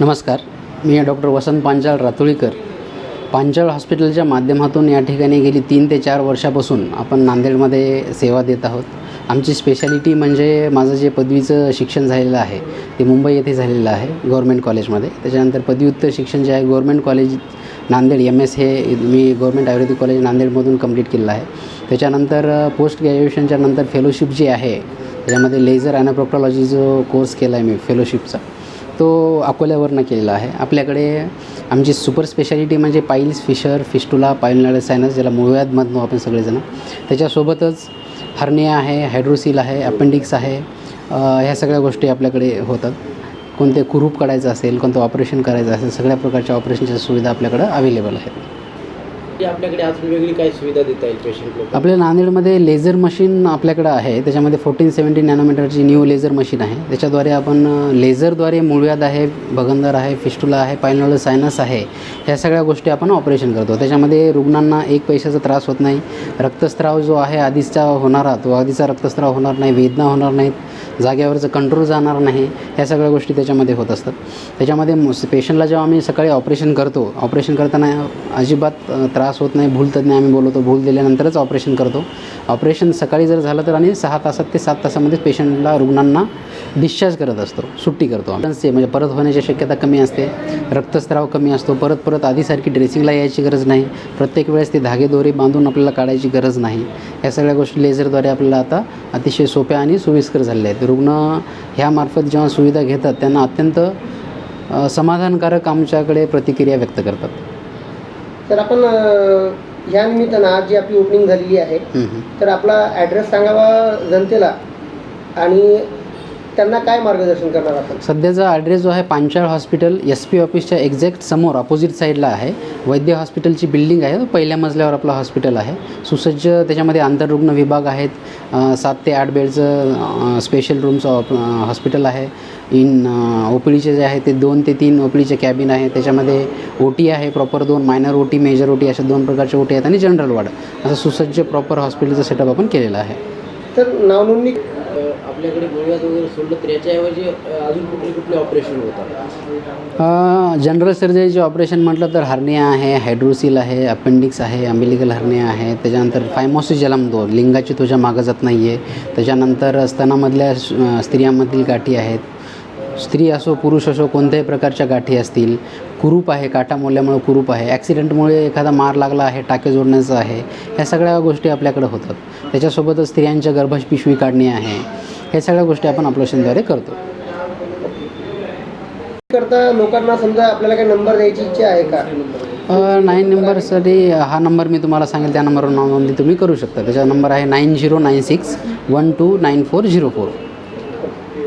नमस्कार मी डॉक्टर वसंत पांचाळ रातोळीकर. पांचाळ हॉस्पिटलच्या माध्यमातून या ठिकाणी गेली तीन ते चार वर्षापासून आपण नांदेडमध्ये सेवा देत आहोत. आमची स्पेशालिटी म्हणजे माझं जे पदवीचं शिक्षण झालेलं आहे ते मुंबई येथे झालेलं आहे गव्हर्मेंट कॉलेजमध्ये. त्याच्यानंतर पदव्युत्तर शिक्षण जे आहे government college Nanded M S हे मी गव्हर्मेंट आयुर्वेदिक कॉलेज नांदेडमधून कंप्लीट केलेलं आहे. त्याच्यानंतर पोस्ट ग्रॅज्युएशनच्या नंतर फेलोशिप जी आहे त्याच्यामध्ये लेझर ॲनाप्रोक्टॉलॉजी जो कोर्स केला आहे मी फेलोशिपचा तो अकोल्यावरनं केलेला आहे. आपल्याकडे आमची सुपर स्पेशालिटी म्हणजे piles fissure fistula pile sinus ज्याला मुळव्याध म्हणतो आपण सगळेजण त्याच्यासोबतच हर्निया आहे हायड्रोसिल आहे अपेंडिक्स आहे ह्या सगळ्या गोष्टी आपल्याकडे होतात. कोणते कुरूप काढायचं असेल कोणतं ऑपरेशन करायचं असेल सगळ्या प्रकारच्या ऑपरेशनच्या सुविधा आपल्याकडं अवेलेबल आहेत. आपल्याकडे अजून वेगळी काय सुविधा देता येईल पेशंट आपल्या नांदेडमध्ये लेझर मशीन आपल्याकडं आहे. त्याच्यामध्ये फोर्टीन सेवन्टीन नॅनोमीटरची न्यू लेझर मशीन आहे. त्याच्याद्वारे आपण लेझरद्वारे मुळव्याध आहे भगंदर आहे फिस्टुला आहे पायनोल सायनस आहे ह्या सगळ्या गोष्टी आपण ऑपरेशन करतो. त्याच्यामध्ये रुग्णांना एक पैशाचा त्रास होत नाही. रक्तस्त्राव जो आहे आधीचा होणारा तो आधीचा रक्तस्त्राव होणार नाही वेदना होणार नाहीत जाग्यावरचं कंट्रोल जाणार नाही ह्या सगळ्या गोष्टी त्याच्यामध्ये होत असतात. त्याच्यामध्ये पेशंटला जेव्हा आम्ही सकाळी ऑपरेशन करतो ऑपरेशन करताना अजिबात त्रास त्रास होत नाही भूल तज्ञ आम्ही बोलवतो. भूल दिल्यानंतरच ऑपरेशन करतो. ऑपरेशन सकाळी जर झालं तर आणि सहा तासात ते सात तासामध्ये पेशंटला रुग्णांना डिस्चार्ज करत असतो. सुट्टी करतो आम्ही. म्हणजे परत होण्याची शक्यता कमी असते. रक्तस्राव कमी असतो. परत परत आधीसारखी ड्रेसिंगला यायची गरज नाही. प्रत्येक वेळेस ते धागे दोरे बांधून आपल्याला काढायची गरज नाही. या सगळ्या गोष्टी लेझरद्वारे आपल्याला आता अतिशय सोप्या आणि सोयीस्कर झालेल्या आहेत. रुग्ण ह्यामार्फत जेव्हा सुविधा घेतात त्यांना अत्यंत समाधानकारक आमच्याकडे प्रतिक्रिया व्यक्त करतात. तर आपण अ, या निमित्तानं आज जी आपली ओपनिंग झालेली आहे. तर आपला ॲड्रेस सांगावा जनतेला आणि त्यांना काय मार्गदर्शन करणार आपण? सध्याचा ॲड्रेस जो आहे पांचाळ हॉस्पिटल एस पी ऑफिसच्या एक्झॅक्ट समोर अपोजिट साईडला आहे. वैद्य हॉस्पिटलची बिल्डिंग आहे. पहिल्या मजल्यावर आपलं हॉस्पिटल आहे. सुसज्ज त्याच्यामध्ये आंतररुग्ण विभाग आहेत. सात ते आठ बेडचं स्पेशल रूमचं हॉस्पिटल आहे. इन ओ पी डीचे जे आहे ते दोन ते तीन ओ पी डीचे कॅबिन आहे. त्याच्यामध्ये ओ टी आहे प्रॉपर दोन minor O T major O T अशा दोन प्रकारचे ओ टी आहेत आणि जनरल वॉर्ड असं सुसज्ज प्रॉपर हॉस्पिटलचं सेटअप आपण केलेलं आहे. तर नावनोंदणी आपल्याकडे गोळ्यात वगैरे सोडलं तर याच्याऐवजी अजून कुठले कुठले ऑपरेशन होतात? जनरल सर्जरीचे ऑपरेशन म्हटलं तर हर्निया आहे हायड्रोसिल आहे अपेंडिक्स आहे अम्बिलिकल हर्निया आहे त्याच्यानंतर फायमोसिस ज्याला म्हणतो लिंगाची त्वचा मागं जात नाही आहे त्याच्यानंतर स्तनामधल्या स्त्रियांमधील गाठी आहेत. स्त्री असो पुरुष असो कोणत्याही प्रकारच्या गाठी असतील. कुरूप आहे काटा मोडल्यामुळे कुरूप आहे. ॲक्सिडेंटमुळे एखादा मार लागला आहे टाके जोडण्याचं आहे ह्या सगळ्या गोष्टी आपल्याकडे होतात. त्याच्यासोबतच स्त्रियांच्या गर्भपिशवी काढणे आहे. ह्या सगळ्या गोष्टी आपण ऑपरेशनद्वारे करतो. करता लोकांना समजा आपल्याला काही नंबर द्यायची इच्छा आहे का? नाईन नंबरसाठी हा नंबर मी तुम्हाला सांगेल त्या नंबरवर नोंदणी तुम्ही करू शकता. त्याचा नंबर आहे nine zero nine six one two nine four zero four